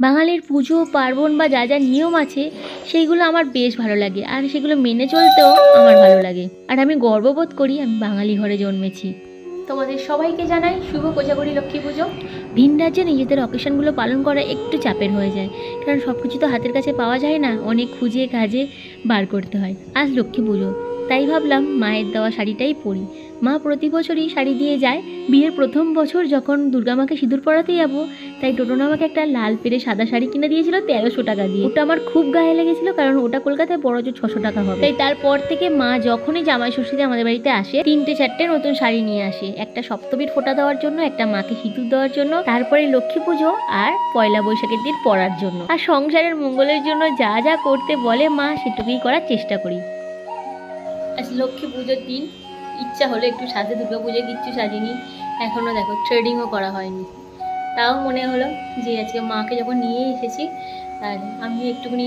বাঙালির পুজো, পার্বণ বা যা যা নিয়ম আছে, সেইগুলো আমার বেশ ভালো লাগে। আর সেগুলো মেনে চলতেও আমার ভালো লাগে। আর আমি গর্ববোধ করি আমি বাঙালি ঘরে জন্মেছি। তোমাদের সবাইকে জানাই শুভ কোজাগরি লক্ষ্মী পুজো। ভিন রাজ্যে নিজেদের অকেশনগুলো পালন করা একটু চাপের হয়ে যায়। কারণ সব কিছু তো হাতের কাছে পাওয়া যায় না, অনেক খুঁজে, কাজে বার করতে হয়। আজ লক্ষ্মী পুজো। তাই ভাবলাম মায়ের দেওয়া শাড়িটাই পরি। মা প্রতি বছরই শাড়ি দিয়ে যায়। বিয়ের প্রথম বছর যখন দুর্গামাকে সিঁদুর পরাতে যাব, তাই টোটন আমাকে একটা লাল পেরে সাদা শাড়ি কিনে দিয়েছিল তেরোশো টাকা দিয়ে। ওটা আমার খুব গায়ে লেগেছিল কারণ ওটা কলকাতায় বড় জোর ছশো টাকা হবে। তাই তারপর থেকে মা যখনই জামাই ষষ্ঠীতে আমাদের বাড়িতে আসে, তিনটে চারটে নতুন শাড়ি নিয়ে আসে। একটা সপ্তমীর ফোঁটা দেওয়ার জন্য, একটা মাকে সিঁদুর দেওয়ার জন্য, তারপরে লক্ষ্মী পুজো আর পয়লা বৈশাখের দিন পরার জন্য। আর সংসারের মঙ্গলের জন্য যা যা করতে বলে মা, সেটুকুই করার চেষ্টা করি। আজ লক্ষ্মী পুজোর দিন ইচ্ছা হলো একটু সাজে, দুর্গা পুজোয় কিচ্ছু সাজিনি। এখনও দেখো ট্রেডিংও করা হয়নি। তাও মনে হলো যে আজকে মাকে যখন নিয়ে এসেছি, আর আমি একটুখানি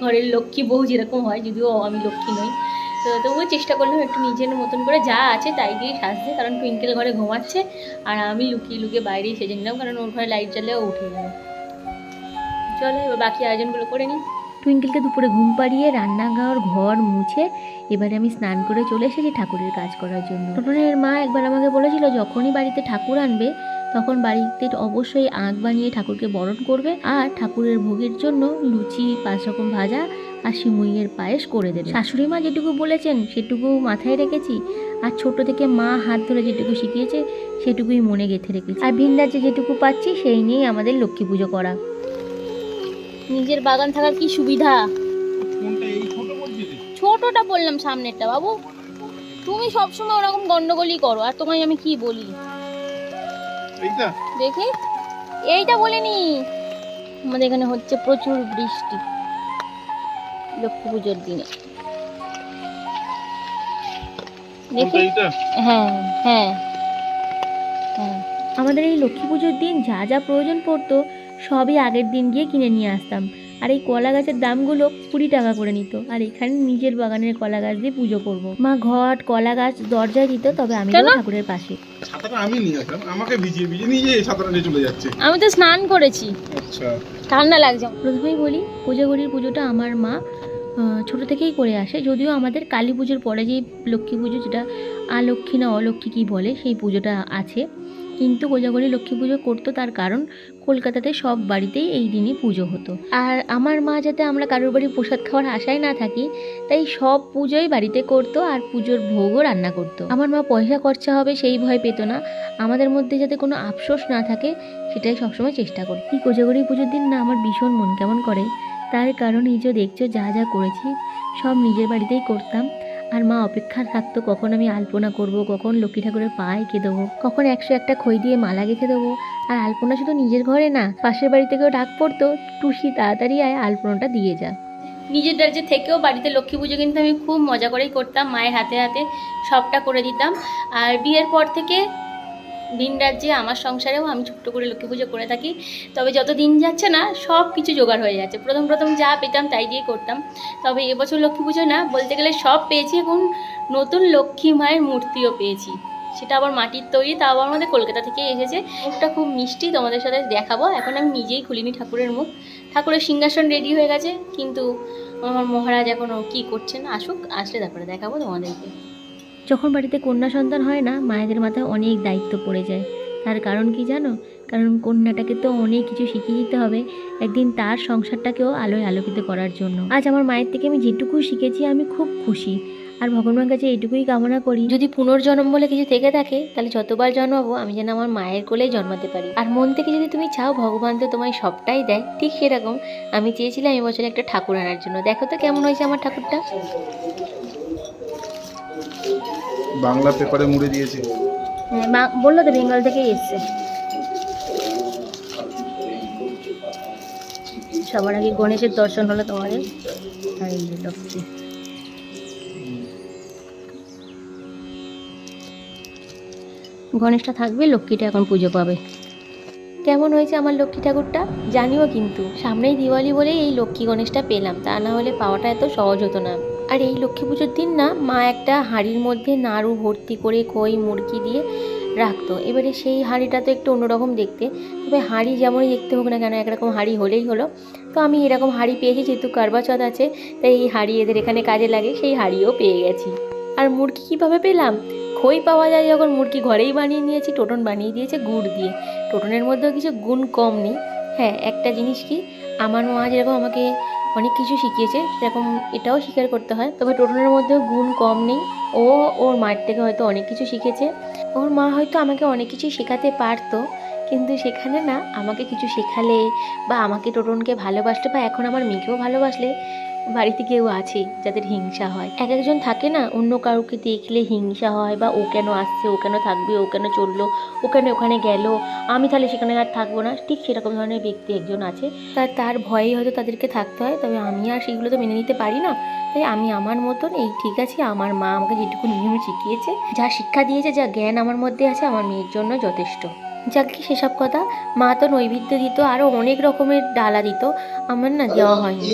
ঘরের লক্ষ্মী বউ যেরকম হয়, যদিও আমি লক্ষ্মী নই, তো তবুও চেষ্টা করলাম একটু নিজের মতন করে যা আছে তাই দিয়ে সাজতে, কারণ টুইঙ্কেল ঘরে ঘুমাচ্ছে, আর আমি লুকিয়ে লুকিয়ে বাইরেই সেজে নিলাম, কারণ ওর ঘরে লাইট জ্বালেও উঠে যাবে চলো, এবার বাকি আয়োজনগুলো করে নিই। টুইঙ্কেলকে দুপুরে ঘুম পাড়িয়ে রান্নাঘর, ঘর মুছে এবারে আমি স্নান করে চলে এসেছি ঠাকুরের কাজ করার জন্য। টোটনের মা একবার আমাকে বলেছিল, যখনই বাড়িতে ঠাকুর আনবে, তখন বাড়িতে অবশ্যই আঁক বানিয়ে ঠাকুরকে বরণ করবে আর ঠাকুরের ভোগের জন্য লুচি, পাঁচ রকম ভাজা আর সিমুইয়ের পায়েস করে দেবে। শাশুড়ি মা যেটুকু বলেছেন, সেটুকু মাথায় রেখেছি। আর ছোট থেকে মা হাত ধরে যেটুকু শিখিয়েছে, সেটুকুই মনে গেঁথে রেখেছি। আর ভিন্দাজে যেটুকু পাচ্ছি, সেই নিয়েই আমাদের লক্ষ্মী পুজো করা। নিজের বাগান থাকার কি সুবিধা? ছোটটা বললাম সামনেরটা বাবু। তুমি সবসময় ওরকম গন্ডগোলই করো আর তোমায় আমি কি বলি? এইটা? দেখি। এইটা বলিনি আমাদের এখানে হচ্ছে প্রচুর বৃষ্টি লক্ষ্মী পুজোর দিনে। দেখি। হ্যাঁ হ্যাঁ হ্যাঁ। আমাদের এই লক্ষ্মী পুজোর দিন যা যা প্রয়োজন পড়তো সবই আগের দিন গিয়ে কিনে নিয়ে আসতাম। আর এই কলা গাছের দামগুলো কুড়ি টাকা করে নিত। আর এখানে নিজের বাগানের কলা গাছ দিয়ে পুজো করব। মা ঘট কলা গাছ দরজায় দিত তবে আমি ঠাকুরের পাশে। আমি আমাকে ভিজিয়ে ভিজিয়ে নিজে এই ছাতাটা নিয়ে চলে যাচ্ছে। আমি তো স্নান করেছি। আচ্ছা। ঠান্ডা লাগছে। প্রথমেই বলি কোজাগরির পুজোটা আমার মা ছোট থেকেই করে আসে। যদিও আমাদের কালী পুজোর পরে যে লক্ষ্মী পুজো যেটা আলক্ষ্মী না অলক্ষ্মী কী বলে সেই পুজোটা আছে। কিন্তু কোজাগরি লক্ষ্মী পুজো করতো তার কারণ কলকাতাতে সব বাড়িতেই এই দিনই পুজো হতো। আর আমার মা যাতে আমরা কারোর বাড়ি প্রসাদ খাওয়ার আশায় না থাকি, তাই সব পুজোই বাড়িতে করতো আর পুজোর ভোগও রান্না করতো। আমার মা পয়সা খরচা হবে সেই ভয় পেত না। আমাদের মধ্যে যাতে কোনো আফসোস না থাকে, সেটাই সবসময় চেষ্টা করি এই কোজাগরি পুজোর দিন না আমার ভীষণ মন কেমন করে। তার কারণ এই যে দেখছ, যা যা করেছি, সব নিজের বাড়িতেই করতাম। আর মা অপেক্ষা থাকতো কখন আমি আলপনা করব, কখন লক্ষ্মী ঠাকুরের পায়ে এঁকে দেবো, কখন একশো একটা খই দিয়ে মালা গেঁথে দেবো। আর আলপনা শুধু নিজের ঘরে না, পাশের বাড়ি থেকেও ডাক পড়তো, টুসি তাড়াতাড়ি আয়, আলপনাটা দিয়ে যা। নিজের রাজ্যে থেকেও বাড়িতে লক্ষ্মী পুজো কিন্তু আমি খুব মজা করেই করতাম, মায়ের হাতে হাতে সবটা করে দিতাম। আর বিয়ের পর থেকে ভিন রাজ্যে আমার সংসারেও আমি ছোট্ট করে লক্ষ্মী পুজো করে থাকি, তবে যত দিন যাচ্ছে না, সব কিছু জোগাড় হয়ে যাচ্ছে। প্রথম প্রথম যা পেতাম তাই দিয়ে করতাম। তবে এবছর লক্ষ্মী পুজো না, বলতে গেলে সব পেয়েছি এবং নতুন লক্ষ্মী মায়ের মূর্তিও পেয়েছি। সেটা আবার মাটির তৈরি তা আবার আমাদের কলকাতা থেকে এসেছে। মুখটা খুব মিষ্টি, তোমাদের সাথে দেখাবো। এখন আমি নিজেই খুলিনি ঠাকুরের মুখ। ঠাকুরের সিংহাসন রেডি হয়ে গেছে, কিন্তু আমার মহারাজ এখনও কী করছেন, আসুক, আসলে তারপরে দেখাবো তোমাদেরকে। যখন বাড়িতে কন্যা সন্তান হয় না, মায়েদের মাথায় অনেক দায়িত্ব পড়ে যায়। তার কারণ কি জানো? কারণ কন্যাটাকে তো অনেক কিছু শিখিয়ে দিতে হবে একদিন তার সংসারটাকেও আলোয় আলোকিত করার জন্য। আজ আমার মায়ের থেকে আমি যেটুকু শিখেছি, আমি খুব খুশি। আর ভগবানের কাছে এইটুকুই কামনা করি, যদি পুনর্জন্ম বলে কিছু থেকে থাকে, তাহলে যতবার জন্মাবো, আমি যেন আমার মায়ের কোলেই জন্মাতে পারি। আর মন থেকে যদি তুমি চাও ভগবান তো তোমায় সবটাই দেয়, ঠিক সেরকম আমি চেয়েছিলাম এবছর একটা ঠাকুর আনার জন্য। দেখো তো কেমন হয়েছে আমার ঠাকুরটা। বাংলা পেপারে মুড়ে দিয়েছে। হ্যাঁ বলল তো বেঙ্গল থেকেই এসছে। সবার আগে গণেশের দর্শন হলো তোমাদের। লক্ষ্মী। গণেশটা থাকবে, লক্ষ্মীটা এখন পুজো পাবে। কেমন হয়েছে আমার লক্ষ্মী ঠাকুরটা? জানিও কিন্তু। সামনেই দিওয়ালি বলেই এই লক্ষ্মী গণেশটা পেলাম। তা না হলে পাওয়াটা এত সহজ হতো না। আর এই লক্ষ্মী পুজোর দিন না মা একটা হাঁড়ির মধ্যে নাড়ু, ভর্তি করে খই, মুরগি দিয়ে রাখতো। এবারে সেই হাঁড়িটা তো একটু অন্যরকম দেখতে। তবে হাঁড়ি যেমনই দেখতে হোক না কেন, একরকম হাঁড়ি হলেই হলো। তো আমি এরকম হাঁড়ি পেয়েছি, যেহেতু কারবাচত আছে, তাই এই হাঁড়ি এদের এখানে কাজে লাগে, সেই হাঁড়িও পেয়ে গেছি। আর মুরগি কীভাবে পেলাম? খই পাওয়া যায় যখন মুরগি ঘরেই বানিয়ে নিয়েছি, টোটন বানিয়ে দিয়েছে গুড় দিয়ে। টোটনের মধ্যেও কিছু গুণ কম নেই। হ্যাঁ একটা জিনিস কি? আমার মা যেরকম আমাকে অনেক কিছু শিখিয়েছে, সেরকম এটাও স্বীকার করতে হয়। তবে টোটনের মধ্যেও গুণ কম নেই। ও ওর মায়ের থেকে হয়তো অনেক কিছু শিখেছে। ওর মা হয়তো আমাকে অনেক কিছু শেখাতে পারতো, কিন্তু সেখানে না আমাকে কিছু শেখালে বা আমাকে টোটনকে ভালোবাসলে বা এখন আমার মেয়েকেও ভালোবাসলে বাড়িতে কেউ আছে যাদের হিংসা হয়। এক একজন থাকে না, অন্য কাউকে দেখলে হিংসা হয় বা ও কেন আসছে, ও কেন থাকবে, ও কেন চলল, ও কেন ওখানে গেল, আমি তাহলে সেখানে আর থাকব না। ঠিক সেরকম ধরনের ব্যক্তি একজন আছে। তার তার ভয়েই হয়তো তাদেরকে থাকতে হয়, তবে আমি আর সেগুলো তো মেনে নিতে পারি না। তাই আমি আমার মতন এই ঠিক আছে, আমার মা আমাকে যেটুকু নিয়ম শিখিয়েছে, যা শিক্ষা দিয়েছে, যা জ্ঞান আমার মধ্যে আছে, আমার মেয়ের জন্য যথেষ্ট। যাকে সেসব কথা। মা তো নৈবেদ্য দিত আরও অনেক রকমের ডালা দিত। আমার না দেওয়া হয়নি।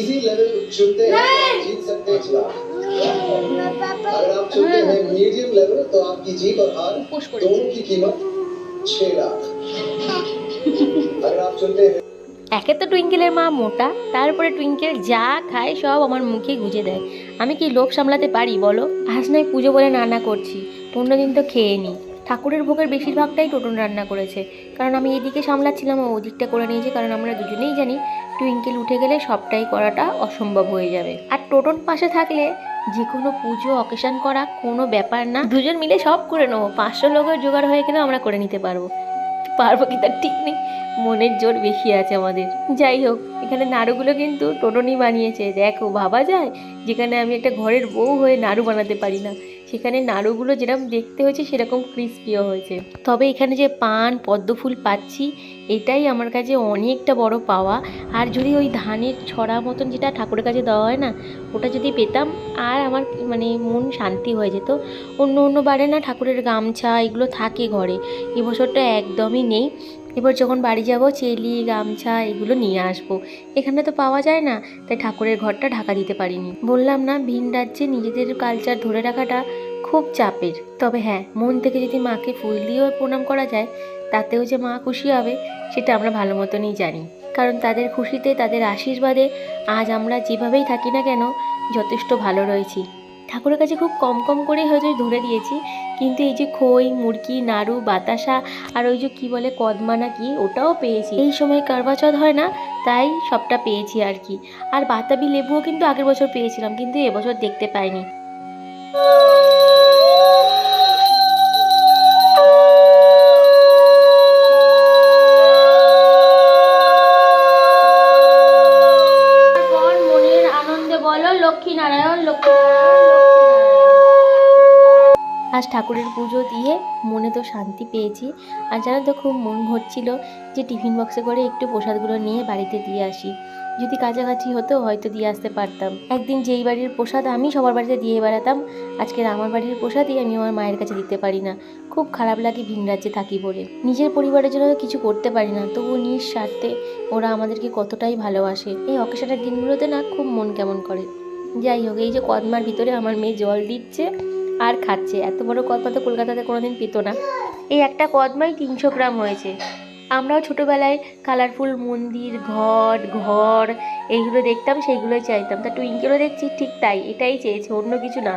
একে তো টুইঙ্কেলের মা মোটা তারপরে টুইঙ্কেল যা খায় সব আমার মুখে গুজে দেয়। আমি কি লোক সামলাতে পারি বলো? আজ নয় পুজো বলে নানা করছি। অন্যদিন তো খেয়ে নিই ঠাকুরের ভোগের বেশিরভাগটাই টোটন রান্না করেছে। কারণ আমি এদিকে সামলাচ্ছিলাম ও ওদিকটা করে নিয়েছি, কারণ আমরা দুজনেই জানি টুইঙ্কেল উঠে গেলে সবটাই করাটা অসম্ভব হয়ে যাবে। আর টোটন পাশে থাকলে যে কোনো পুজো, অকেশন করা কোনো ব্যাপার না। দুজন মিলে সব করে নেব। পাঁচশো লোকের জোগাড় হয়ে গেলেও আমরা করে নিতে পারব। পারব কি তার ঠিক নেই। মনের জোর বেশি আছে আমাদের। যাই হোক, এখানে নাড়ুগুলো কিন্তু টোটনই বানিয়েছে। দেখো, ভাবা যায় যেখানে আমি একটা ঘরের বউ হয়ে নাড়ু বানাতে পারি না। সেখানে নাড়ুগুলো যেরকম দেখতে হয়েছে, সেরকম ক্রিস্পিও হয়েছে। তবে এখানে যে পান, পদ্ম ফুল পাচ্ছি, এটাই আমার কাছে অনেকটা বড় পাওয়া। আর যদি ওই ধানের ছড়া মতন যেটা ঠাকুরের কাছে দেওয়া হয় না, ওটা যদি পেতাম, আর আমার মানে মন শান্তি হয়ে যেত। অন্য অন্য বারে না ঠাকুরের গামছা এগুলো থাকে ঘরে, এবছরটা একদমই নেই। এবার যখন বাড়ি যাব, চেলি, গামছা এগুলো নিয়ে আসব। এখানে তো পাওয়া যায় না, তাই ঠাকুরের ঘরটা ঢাকা দিতে পারিনি। বললাম, না, ভিন রাজ্যে নিজেদের কালচার ধরে রাখাটা খুব চাপের। তবে হ্যাঁ মন থেকে যদি মাকে ফুল দিয়েও প্রণাম করা যায়, তাতেও যে মা খুশি হবে, সেটা আমরা ভালো মতনই জানি। কারণ তাদের খুশিতে, তাদের আশীর্বাদে আজ আমরা যেভাবেই থাকি না কেন, যথেষ্ট ভালো রয়েছি। ঠাকুরের কাছে খুব কম কম করেই হয়তো ধরে দিয়েছি, কিন্তু এই যে খই, মুরগি, নাড়ু, বাতাসা আর ওই যে কি বলে কদমা না কি, ওটাও পেয়েছি। এই সময় কারবাচত হয় না, তাই সবটা পেয়েছি আর কি। আর বাতাবি লেবুও কিন্তু আগের বছর পেয়েছিলাম, কিন্তু এবছর দেখতে পাইনি। বলো, লক্ষ্মী নারায়ণ, লক্ষ্মী আজ ঠাকুরের পুজো দিয়ে মনে তো শান্তি পেয়েছি। আর জানো তো খুব মন ভরছিল যে টিফিন বক্সে করে একটু প্রসাদগুলো নিয়ে বাড়িতে দিয়ে আসি। যদি কাছাকাছি হতো হয়তো দিয়ে আসতে পারতাম। একদিন যেই বাড়ির প্রসাদ আমি সবার বাড়িতে দিয়ে বেড়াতাম আজকের আমার বাড়ির প্রসাদই আমি আমার মায়ের কাছে দিতে পারি না। খুব খারাপ লাগে ভিন রাজ্যে থাকি বলে। নিজের পরিবারের জন্য কিছু করতে পারি না, তবু নিজ স্বার্থে ওরা আমাদেরকে কতটাই ভালোবাসে। এই অকেশনের দিনগুলোতে না খুব মন কেমন করে। যাই হোক, এই যে কদমার ভিতরে আমার মেয়ে জল দিচ্ছে আর খাচ্ছে। এত বড় কদমা তো কলকাতাতে কোনোদিন পেত না। এই একটা কদমাই তিনশো গ্রাম হয়েছে। আমরাও ছোটোবেলায় কালারফুল মন্দির ঘট ঘর এইগুলো দেখতাম, সেইগুলোই চাইতাম। তা টুইঙ্কেলও দেখছি, ঠিক তাই, এটাই চেয়েছে, অন্য কিছু না।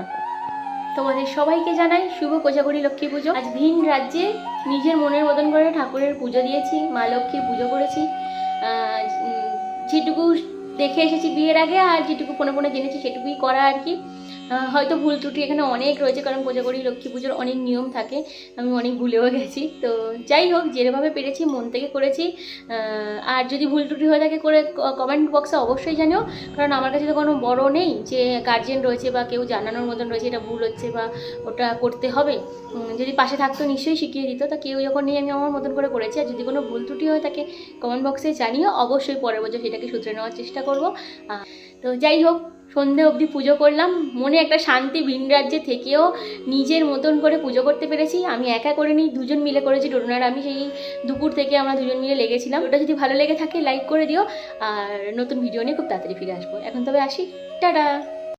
তোমাদের সবাইকে জানাই শুভ কোজাগরী লক্ষ্মী পুজো। আজ ভিন রাজ্যে নিজের মনের মতন করে ঠাকুরের পুজো দিয়েছি, মা লক্ষ্মীর পুজো করেছি। যেটুকু দেখে এসেছি বিয়ের আগে আর যেটুকু ফোনে ফোনে জেনেছি সেটুকুই করা আর কি। হয়তো ভুল ত্রুটি এখানে অনেক রয়েছে, কারণ কোজাগরী লক্ষ্মী পুজোর অনেক নিয়ম থাকে। আমি অনেক ভুলেও গেছি। তো যাই হোক, যেভাবে পেরেছি, মন থেকে করেছি। আর যদি ভুল ত্রুটি হয়ে থাকে করে কমেন্ট বক্সে অবশ্যই জানিও। কারণ আমার কাছে তো কোনো বড় নেই যে গার্জেন রয়েছে বা কেউ জানানোর মতন রয়েছে এটা ভুল হচ্ছে বা ওটা করতে হবে। যদি পাশে থাকতো নিশ্চয়ই শিখিয়ে দিত। তা কেউ যখন নিয়ে আমি আমার মতন করে করেছি। আর যদি কোনো ভুল ত্রুটি হয়ে থাকে কমেন্ট বক্সে জানিও। অবশ্যই পরের বছর সেটাকে শুধরে নেওয়ার চেষ্টা করব। তো যাই হোক সন্ধে অবধি পুজো করলাম। মনে একটা শান্তি ভিন রাজ্যে থেকেও নিজের মতন করে পুজো করতে পেরেছি। আমি একা করিনি দুজন মিলে করেছি ডোনার আমি সেই দুপুর থেকে আমরা দুজন মিলে লেগেছিলাম। ওটা যদি ভালো লেগে থাকে লাইক করে দিও। আর নতুন ভিডিও নিয়ে খুব তাড়াতাড়ি ফিরে আসব। এখন তবে আসি। টাটা!